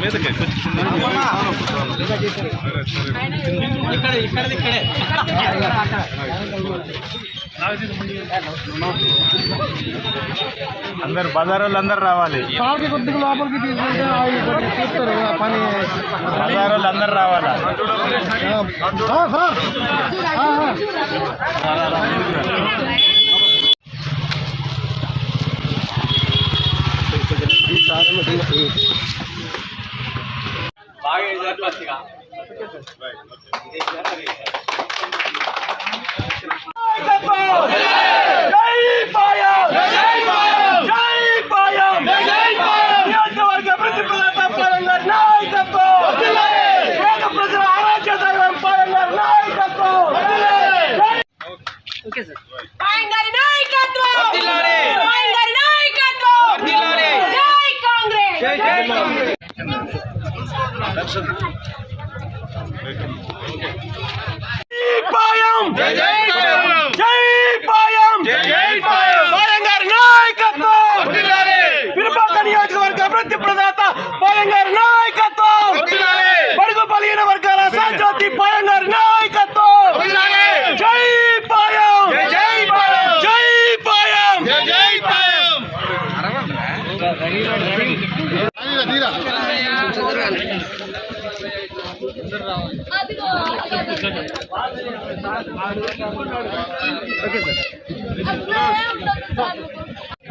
మీదకే అందరు బజార్ వాళ్ళు అందరు రావాలి కొద్దిగా లోపలికి తీసుకుంటే చూస్తారు పని బజార్ వాళ్ళు అందరు రావాలా ఆ, సార్? నాయకత్వం! జై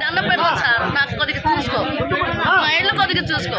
దండం పెడతాను సార్. నాకు కొద్దిగా చూసుకో. మా ఇల్లు కొద్దిగా చూసుకో.